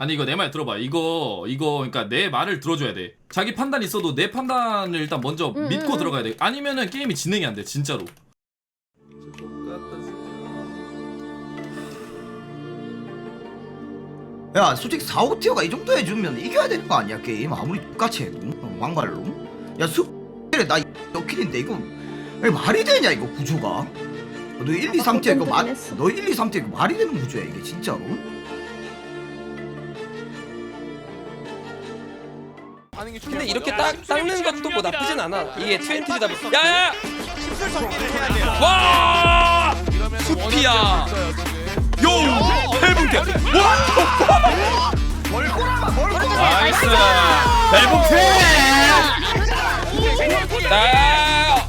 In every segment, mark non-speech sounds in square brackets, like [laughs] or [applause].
아니 이거 내 말 들어봐. 이거 이거 그러니까 내 말을 들어줘야 돼. 자기 판단 있어도 내 판단을 일단 먼저 응, 믿고 응, 들어가야 돼. 아니면은 게임이 진행이 안 돼 진짜로. 야 솔직히 4, 5티어가 이 정도 해주면 이겨야 되는 거 아니야 게임? 아무리 똑같이 해도. 어, 왕발로. 야 숲에 나 여킬인데 이거 왜 말이 되냐 이거 구조가? 너 1, 2, 3티어 이거 마, 했어. 너 1, 2, 3티어 이거 말이 되는 구조야 이게 진짜로 근데 이렇게 딱 닦는 것도 뭐 나쁘진 않아. 이게 트웬티다. 야야! 심술 정리를 해야 돼요. 와! 숲이야. 요! 헬붕대. 와! 나이스 벨붕트 야!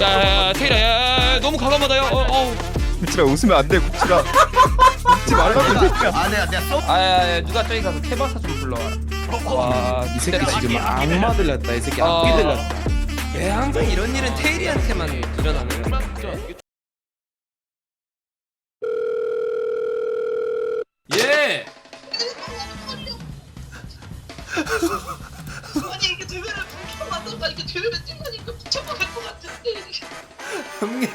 야, 테이라, 야, 너무 과감하다요. 어, 어. 국지라 웃으면 안 돼, 국지라. 웃지 [laughs] 말라고. 아 내가 내가 써 아, 야, 야, 누가 저기 가서 테바사 좀 불러와라. 와, 이 새끼 지금 악마 들렸다, 이 새끼 아. 악기 들렸다. 왜 항상 이런 일은 테일이한테만 일어나는 거야? 예! 아니 이게 대회를 불켜 만든가 이게 대회를 뛰니까 미쳐버릴 것 같은데. 형님.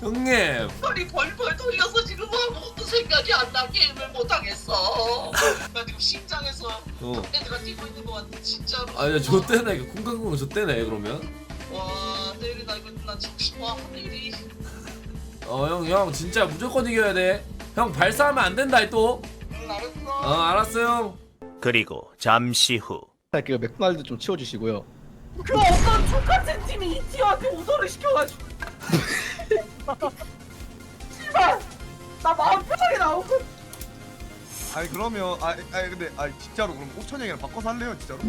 형님. 머리 벌벌 돌려서 지금 아무것도 생각이 안 나? 게임을 못 하겠어 어 애들가 뛰고 있는 것 같아 진짜로. 아니 좆대네. 이거 콩강콩 좆대네 그러면? 와 내일이나 이거 나 지금 와 내일이? 어 형 형 진짜 무조건 이겨야 돼 형 발사하면 안 된다 또. 응 알았어. 어 알았어 형. 그리고 잠시 후. 그 맥도날드 좀 치워주시고요. 그 어떤 족같은 팀이 이 팀한테 오더를 시켜가지고. [laughs] 씨발! 나 마음 편하게 나오고 아니 그러면 아 아니 근데 아 진짜로 그럼 5천 형이랑 바꿔서 할래요 진짜로?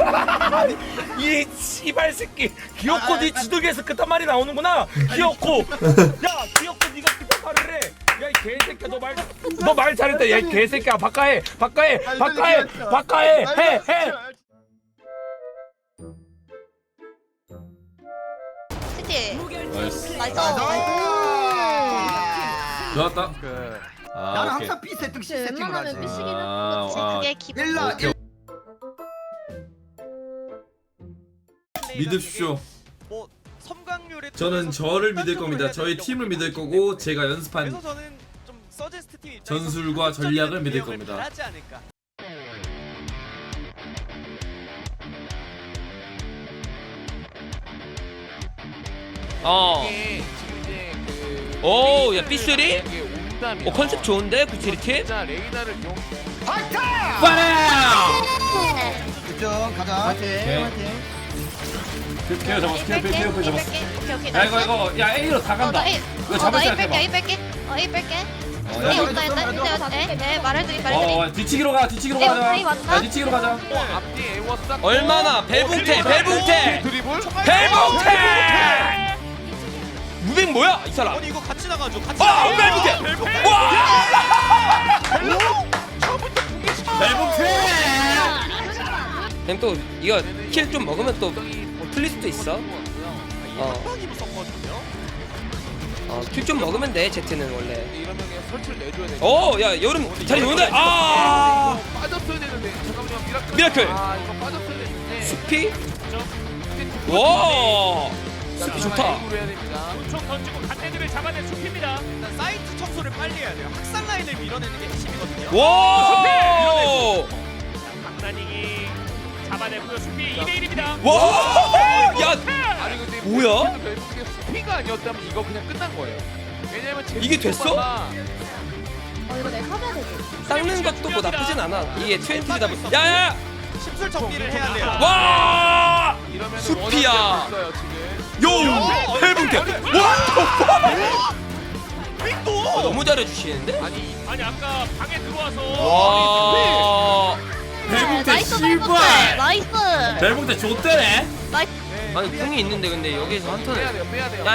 [laughs] 이 씨발 새끼. 귀엽고 네 지도기에서 그딴 말이 나오는구나. 귀엽고. 야, 귀엽고 네가 그딴 말을 해. 야, 이 개새끼야, 너 말, 너 말 잘했다. 야, 이 개새끼야, 바꿔해, 바꿔해, 바꿔해, 바꿔해, 해, 해. 시티 나이스 나이스 좋았다 그 아 나는 오케이 항상 B 세팅 그치, 세팅을 웬만하면 하지 삐시기는 아, 아. 그게 기본 일라. 일 믿으십시오 뭐 섬광률에 저는 저를 믿을 겁니다 저희 팀을 믿을 거고 제가 그래서 연습한 저는 좀 서제스트 팀 입장에서 전술과 전략을 믿을 겁니다. 바라지 않을까. 어. 오, 야, 삐쓰리? 어, 컨셉 좋은데? 구치리 팀? 집중 가자. 케어 잡았어 케어 뺄게 케어 잡았어. 오케이 오케이 야 이거 이거. 야 A로 다 간다. A. 이거 잡을 어나 A 생각해봐 뺄게 A 뺄게. 어 A 뺄게. 어, A 야, 온다 했다 했다 네 말해드리 말해드리 어, 어, 뒤치기로 가, 뒤치기로 에이, 가자. 야, 뒤치기로 가자. 얼마나? 벨붕태, 벨붕태! 벨붕태! 뭐야, 이 사람? 아니 이거 같이 나가죠. 같이 아, 나가죠. 벨붕태! 와! 벨붕태! 그럼 또 이거 킬 좀 먹으면 또 틀릴 수도 있어. 어, 한 방이 무섭거든요. 어, 킬 좀 먹으면 돼, 제트는 원래. 어, 야, 여름 잘 노는데? 아! 미라클! 수피? 와! 수피 좋다. 일단 사이트 청소를 빨리 해야 돼요. 학살 라인을 밀어내는 게 핵심이거든요. 와! 장난이기 잡아내고요 수비 2대1입니다 와! 야, 뭐야? 피가 아니었다면 이거 그냥 끝난 거예요. 왜냐면 이게 됐어? 어 이거 내가 하면 되지 닦는 것도 뭐 나쁘진 않아. 이게 트웬티다. 보- 야, 야! 심술 정리를 해야 돼요. 와! 숲이야. 요! 헬붕대. 와! 어, 너무 잘해 주시는데? 아니 아까 방에 들어와서 와! 벨붕태 나이스 씨발! 나이스 벨붕태 좆대네? 아니 궁이 있는데 근데 여기에서 한 턴을 야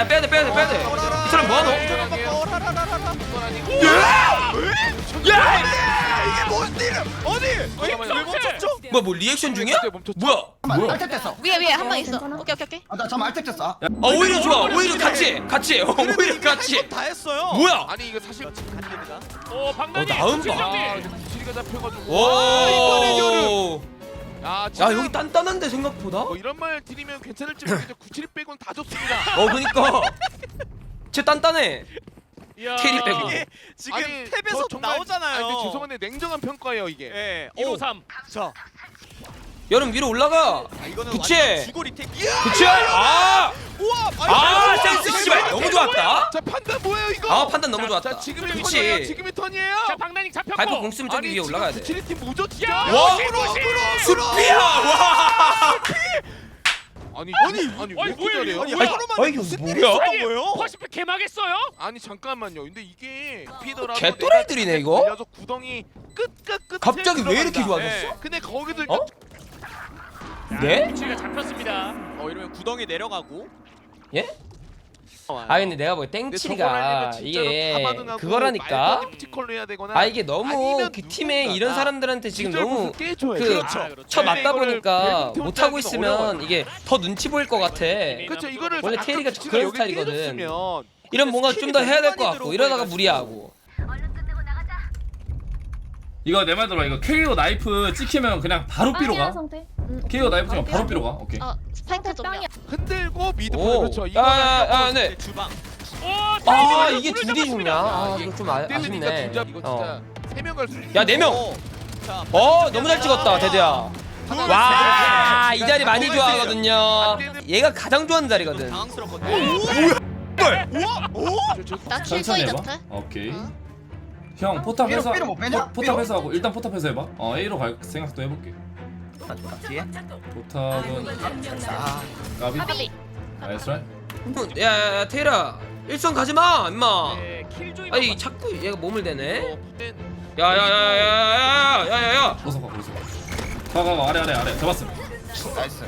빼야 돼 빼야 돼 빼야 돼 이 사람 뭐하노? 어디? 왜 멈췄죠? 뭐야 뭐 리액션 중이야? 뭐야? 잠깐만 알택 됐어 위에 위에 한 방 있어 오케이 오케이 오케이 아 나 잠깐만 알택 됐어 아, 아 오히려 좋아 오히려 같이 같이 어, 오히려 같이 다 했어요. 뭐야? 아니 이거 사실 간디드가 어 방단이 어, 나은 수비 봐. 거리가 잡혀가지고. 오. 야, 야 여기 단단한데 생각보다? 뭐 이런 말 드리면 괜찮을지 모르겠는데 97 빼고는 다 좋습니다. 어 그니까. 쟤 단단해. 이야. 캐리 빼고. 지금 아니, 탭에서 저 정말- 나오잖아요. 아니, 근데 죄송한데 냉정한 평가예요 이게. 예. 153. 자, 여름 위로 올라가. 아, 이거는 그치? 완전 주거리 택. 이야! 그치? 아. 우와! 아 센스 씨발 너무 좋았다. 자 판단 뭐예요 이거? 아 판단 너무 자, 좋았다. 자 지금이 그치. 턴이에요. 지금이 턴이에요. 자 잡혔고. 발포 공 쓰면 저기 위에 올라가야 돼. 97팀 뭐죠 진짜? 야, 와. 무시, 무시. 숲이야. 와. 아니 아니 아니 왜 아니, 이렇게 뭐예요, 잘해요? 아니, 뭐야? 하루만에 아, 이게 무슨 뭐야? 일이 있었던 아니, 거예요? 퍼시픽 개막했어요? 아니 잠깐만요. 근데 이게 피더라도 개또라이들이네, 이거? 걸려서 구덩이 끝끝 끝. 갑자기 왜 이렇게 좋아졌어? 네. 근데 거기도 어? 네? 무치가 잡혔습니다. 어, 이러면 구덩이 내려가고. 예? 아 근데 내가 보기 땡칠이가 이게 그거라니까 아 이게 너무 그 팀에 이런 사람들한테 지금 너무 그 그렇죠. 쳐 맞다 보니까 못 하고 있으면 어려워요. 이게 더 눈치 보일 것 같아 그렇죠. 이거를 원래 구치가 그런 스타일이거든. 이런 뭔가 좀 더 해야 될 것 같고 이러다가. 무리하고 이거 내 말 들어 이거 KO 나이프 찍히면 그냥 바로 B로 가 KO 나이프 찍으면 바로 B로 가? 오케이. 어 스파이크 좀요 흔들고 미드 오. 그렇죠. 이거는 야 야 야 네. 주방. 오, 아 테일이 이게 둘이 죽냐. 아 이거 좀 아, 때리니까 아쉽네. 진짜 이거 어. 진짜 세명 갈 수 있어. 야 4명. 어. 자, 어 너무 잘 찍었다 대대야. 와이 자리 많이 좋아하거든요. 얘가 가장 좋아하는 자리거든. 당황스럽거든요. 나 천천히 킬조이 해봐. 자트 오케이. 어? 형 포탑 삐로, 회사 삐로 못 빼냐? 포- 포탑 회사하고 일단 포탑 회사 해봐. 어 A로 갈 생각도 해볼게 아, 좋다, 뒤에. 포탑은 아, 까비 까비 나이스 라인 야야야 테일아 일선 가지마 임마 네, 아니 자꾸 얘가 몸을 대네 어, 야야야야야야야야야 로서 가 로서 가가가 아래 아래 아래 잡았음 나이스.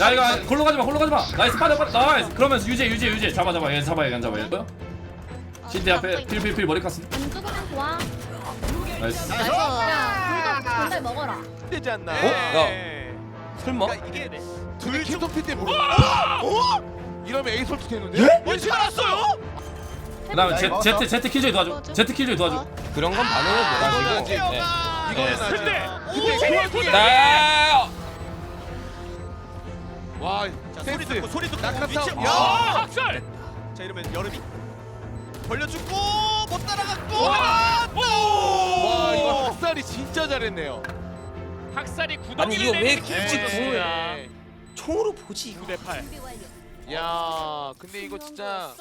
야 이거 골로 가지마 골로 가지마 나이스 빠져 빠져 나이스 그러면서 유지 유지 유지 잡아 잡아 얘 잡아 얘안 잡아 얘? 신대 앞에 필필필 머리 깠음 안 죽으면 좋아 나이스 나이스 건달 먹어라 되지 않나? 어? 야 설마? 그러니까 이게 둘 킬톱 때 모르. 어? 이러면 A 설치 되는데? 원신 알았어요? 그 다음에 야, Z, 이거 Z, Z 킬조이 도와줘 Z 킬조이 도와줘 그런 건 반응을 못 하시고 네. 이거는 아직. 근데 근데 근데 그거 나 와, 자, 소리. 듣고 소리 듣고 낙하산. 위치. 야! 야! 학살. 자, 이러면 여름이 벌려주고 못 따라갔고. 학살이 진짜 잘했네요. 학살이 구덩이를 아니, 이거 왜 내리는 굳이 기분이 듭니다. 총으로 보지 이거. 9대 8. 야, 근데 이거 진짜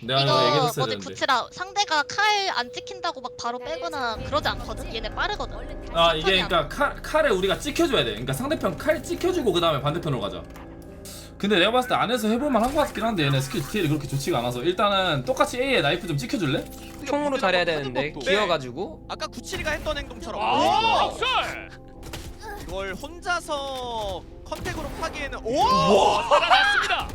내가 이거 이거 얘기했어야 뭐지 되는데. 구치라 상대가 칼 안 찍힌다고 막 바로 빼거나 그러지 않거든? 얘네 빠르거든. 아 이게 그러니까 칼, 칼에 우리가 찍혀줘야 돼. 그러니까 상대편 칼 찍혀주고 그 다음에 반대편으로 가자 근데 내가 봤을 때 안에서 해볼만 한 것 같긴 한데 얘네 스킬 디테일이 그렇게 좋지가 않아서 일단은 똑같이 A에 나이프 좀 찍혀줄래? 총으로 잘해야 되는데. 기어가지고 아까 구칠이가 했던 행동처럼 와! 학살. 이걸 혼자서 컨택으로 하기에는 오! 살아났습니다.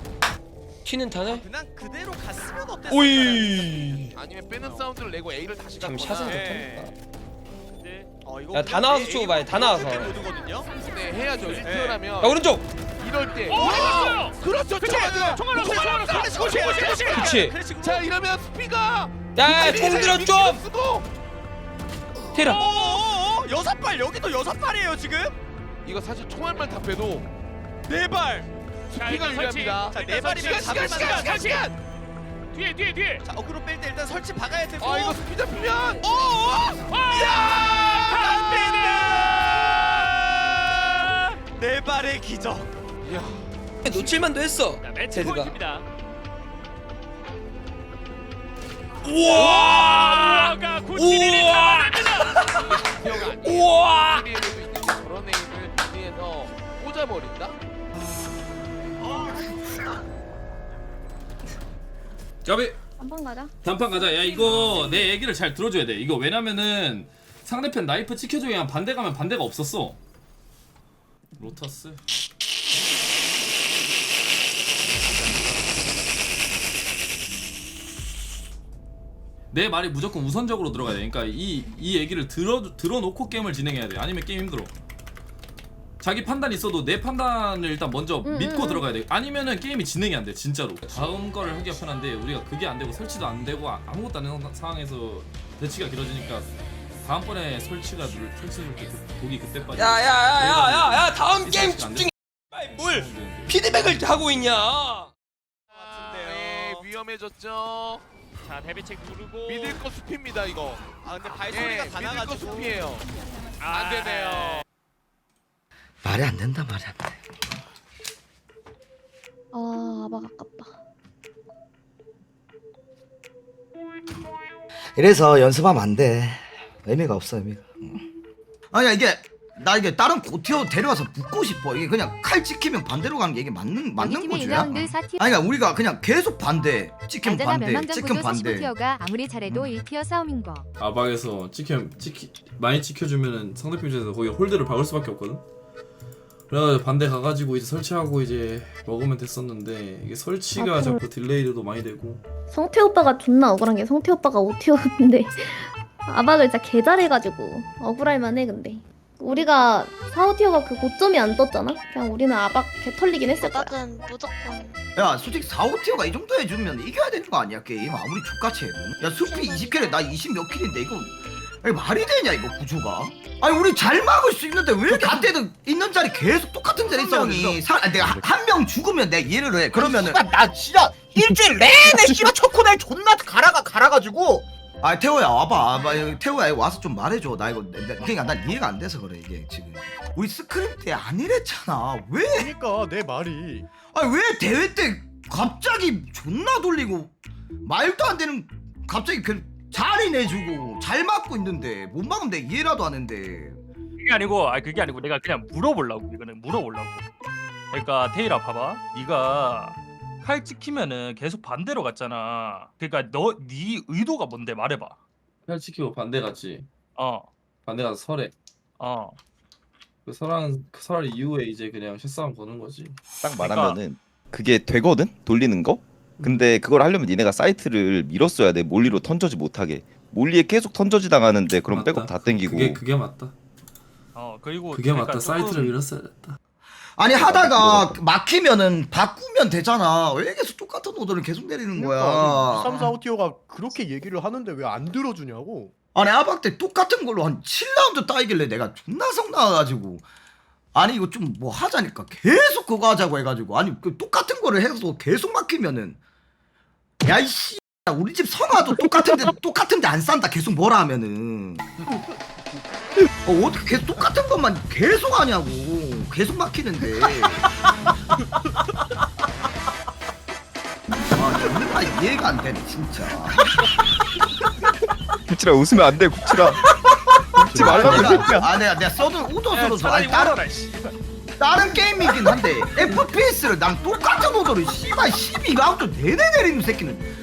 튀는 타네 그냥 그대로 갔으면 어땠을까? 오이 아니면 빼는 사운드를 내고 A를 다시 참 갔거나. 샷은 네. 좋다니까 네. 어, 이거 야, 다 나와서 A로 봐요, 다 나와서. 네, 해야죠. 1티어라면 야 오른쪽 이럴 때. 오, 해줬어요. 그렇죠. 그치? 총알을 총알로 총알로 그렇지, 고시 고시 고시. 그치 그래 지금 자, 이러면 스피가 야 총 들어 좀 쓰고 테라 어어어 여섯 발 여기도 여섯 발이에요 지금 이거 사실 총알만 다 빼도 네 발. 자, 스피가 일단 설치. 유리합니다. 자, 일단 네 발이면 설치. 잡을 시간, 만한 시간, 시간. 뒤에 뒤에 뒤에. 자 어그로 뺄 때 일단 설치 박아야 되고. 아, 이거 스피 잡히면 야! 네 발의 기적. 야, 놓칠만도 했어. 자, 매치 제드가. 포인트입니다. 우와! 우와가 구치리를 잡아냅니다. 티어가 아니에요. 우와 TV에도 있는 저런 에임을 뒤에서 꽂아버린다? 까비 한번 가자. 단판 가자. 야 이거 내 얘기를 잘 들어줘야 돼. 이거 왜냐면은 상대편 나이프 찍혀줘야 반대 가면 반대가 없었어. 로터스 내 말이 무조건 우선적으로 들어가야 돼 그러니까 이, 이 얘기를 들어, 들어놓고 게임을 진행해야 돼 아니면 게임 힘들어 자기 판단 있어도 내 판단을 일단 먼저 믿고 들어가야 돼 아니면은 게임이 진행이 안 돼 진짜로 다음 거를 하기가 편한데 우리가 그게 안 되고 설치도 안 되고 아- 아무것도 안 되는 상황에서 대치가 길어지니까 다음번에 설치가 누를 설치 누를 때 그- 독이 그때 빠져. 야야야야야야 다음 이 게임 집중. 뭘 되는데. 피드백을 하고 있냐? 네, 위험해졌죠. 자 데뷔책 누르고 믿을 거 숲입니다 이거. 아 근데 네, 발소리가 다 믿을 거 나가지고 숲이에요. 아, 안 되네요. 말이 안 된다 말이 안 돼. 아 아박 아깝다. 이래서 연습하면 안 돼. 의미가 없어 의미가. 아니야 이게 나 이게 다른 고티어 데려와서 붙고 싶어. 이게 그냥 칼 찍히면 반대로 가는 게 이게 맞는 맞는 거지야. 아니 그러니까 우리가 그냥 계속 반대, 알잖아 반대, 정도도 반대. 19티어가 아무리 잘해도 1티어 싸움인 거 아박에서 찍혀 찍히 많이 찍혀주면은 상대편 입장에서 거기 홀드를 박을 수밖에 없거든. 그래가지고 반대 가가지고 이제 설치하고 이제 먹으면 됐었는데 이게 설치가 아, 자꾸 딜레이도 많이 되고 성태 오빠가 존나 억울한 게 성태 오빠가 5티어인데 [laughs] 아박을 진짜 개 잘해가지고 억울할 만해 근데 우리가 4, 5티어가 그 고점이 안 떴잖아? 그냥 우리는 아박 개 털리긴 했을 거야. 아박은 무조건. 야 솔직히 4, 5티어가 이 정도 해주면 이겨야 되는 거 아니야 게임? 아무리 족같이 해도. 야 수피 20킬에 나 20 몇 킬인데 이거 아니, 말이 되냐 이거 구조가? 아니 우리 잘 막을 수 있는데 왜 이렇게 안 때도 있는 자리 계속 똑같은 자리 싸우니 사, 아니, 내가 한 명 죽으면 내가 이해를 해. 그러면은 나 진짜 일주일 내내 씨발 초코날 존나 갈아가 갈아가지고 아 태호야 와봐. 여기 태호야 와서 좀 말해줘. 나 이거 그러니까 난 이해가 안 돼서 그래 이게 지금. 우리 스크립트에 아니랬잖아. 왜? 그러니까 내 말이. 아니 왜 대회 때 갑자기 존나 돌리고 말도 안 되는 갑자기 그 자리 내주고 잘 맞고 있는데 못 막으면 내 이해라도 하는데. 그게 아니고 아 그게 아니고 내가 그냥 물어보려고 이거는 물어보려고. 그러니까 테이라 봐봐. 네가 칼 찍히면은 계속 반대로 갔잖아 그러니까 너 네 의도가 뭔데 말해봐 칼 찍히고 반대 갔지. 어어 반대 가서 설해. 그 설한 그 설할 이후에 이제 그냥 실싸움 거는 거지. 딱 말하면은 그게 되거든 돌리는 거 근데 그걸 하려면 니네가 사이트를 밀었어야 돼 몰리로 턴저지 못하게 몰리에 계속 턴저지 당하는데 그럼. 백업 다 땡기고 그게 그게 맞다. 어, 그리고 그게 그러니까 맞다. 조금- 사이트를 밀었어야 됐다. 아니 하다가 막히면은 바꾸면 되잖아. 왜 계속 똑같은 오더를 계속 내리는 거야? 3, 4, 5티어가 그렇게 얘기를 하는데 왜 안 들어주냐고. 아니 아박 때 똑같은 걸로 한 7라운드 따이길래 내가 존나 성 나와가지고. 아니 이거 좀 뭐 하자니까 계속 그거 하자고 해가지고. 아니 그 똑같은 거를 해서 계속 막히면은. 야 이씨 우리 집 성화도 똑같은데 [laughs] 똑같은데 안 싼다. 계속 뭐라 하면은. 어, 어떻게 계속 똑같은 것만 계속 하냐고 계속 막히는데. [laughs] 아 존나 이해가 안 되네 진짜. 국치라 웃으면 안 돼 국치라. 웃지 말라고 이 새끼야 아 내가 내가 오더스로 서 차라리 아니 다른 게임이긴 한데 FPS를 난 똑같은 오더를 씨발 12라운드 내내 내리는 새끼는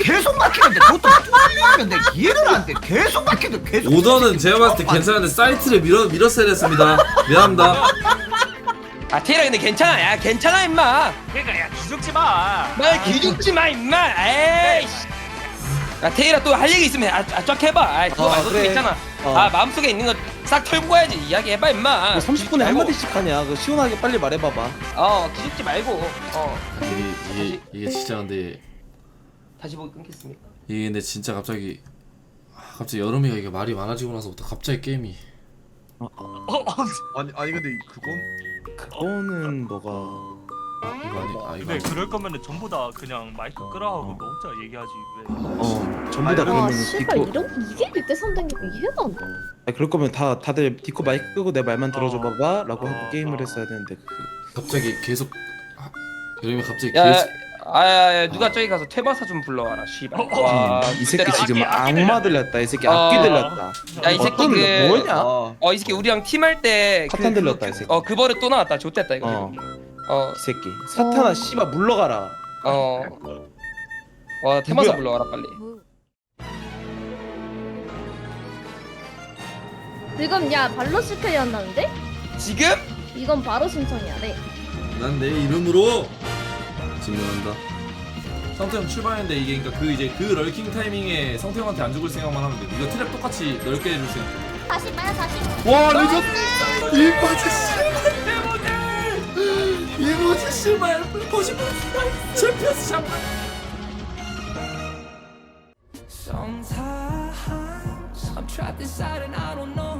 계속 막히는데 그것도 뚫리면 내 이해를 안 돼. 계속 막히는데 계속 오더는 제가 봤을 때 괜찮은데 사이트를 밀어 밀었어야 됐습니다. 미안합니다. 아 테이라 근데 괜찮아. 야 괜찮아 임마. 그러니까 야 기죽지 마. 말 기죽지 마 임마. 에이씨. 야 테이라 또할 얘기 있으면 아, 아, 쫙 해봐. 아 그거 어, 말고도 그래. 있잖아. 어. 아 마음속에 있는 거 싹 털고 가야지. 이야기 해봐 임마. 30분에 말고. 한마디씩 하냐. 그 시원하게 빨리 말해봐봐. 어 기죽지 말고. 어. 이게 이게 이게 진짜 근데 다시 보기 끊겠습니다 이게 근데 진짜 갑자기 아, 갑자기 여름이가 이게 말이 많아지고 나서부터 갑자기 게임이. 아니 아니 근데 그건 그거는 뭐가 이거 아니 아 이거 근데 아니. 그럴 거면은 전부 다 그냥 마이크 끄라 하고 너 혼자 얘기하지 왜 어 전부 다 아니, 와 그러면 씨발 디코 이런 이게 그때 선된 게 이해가 안 돼. 아니, 그럴 거면 다 다들 디코 마이크 끄고 내 말만 들어줘 어. 봐봐 라고 어, 하고 게임을 어. 했어야 되는데 그- 갑자기 계속 아, 여름이 갑자기 야, 계속 아야 누가 저기 가서 퇴마사 좀 불러와라 씨발 어, 어. 와 이 새끼 그때 지금 악기, 악기 악마 들렸다 이 새끼 어. 악기 들렸다 야, 이 새끼 어떤 그- 뭐냐 어이 새끼 우리랑 팀 할 때 사탄 들렸다 이 새끼 어 그 버릇 또 나왔다 좋댔다 이거 어. 어 이 새끼 사탄아 씨발 물러가라 어. 와 테마사 누구야? 불러와라 빨리 무 지금 야 발로 시켜야 한다는데? 지금? 이건 바로 신청해야 돼. 난 내 이름으로 증명한다. 성태형 출발했는데 이게 그러니까 그 이제 그 럴킹 타이밍에 성태형한테 안 죽을 생각만 하면 돼. 이거 트랩 똑같이 넓게 해줄 생각. 다시 봐요 다시. 와 레전 이모지 씨발 이모지 씨발 보시면 챔피언스 샷. trapped inside and I don't know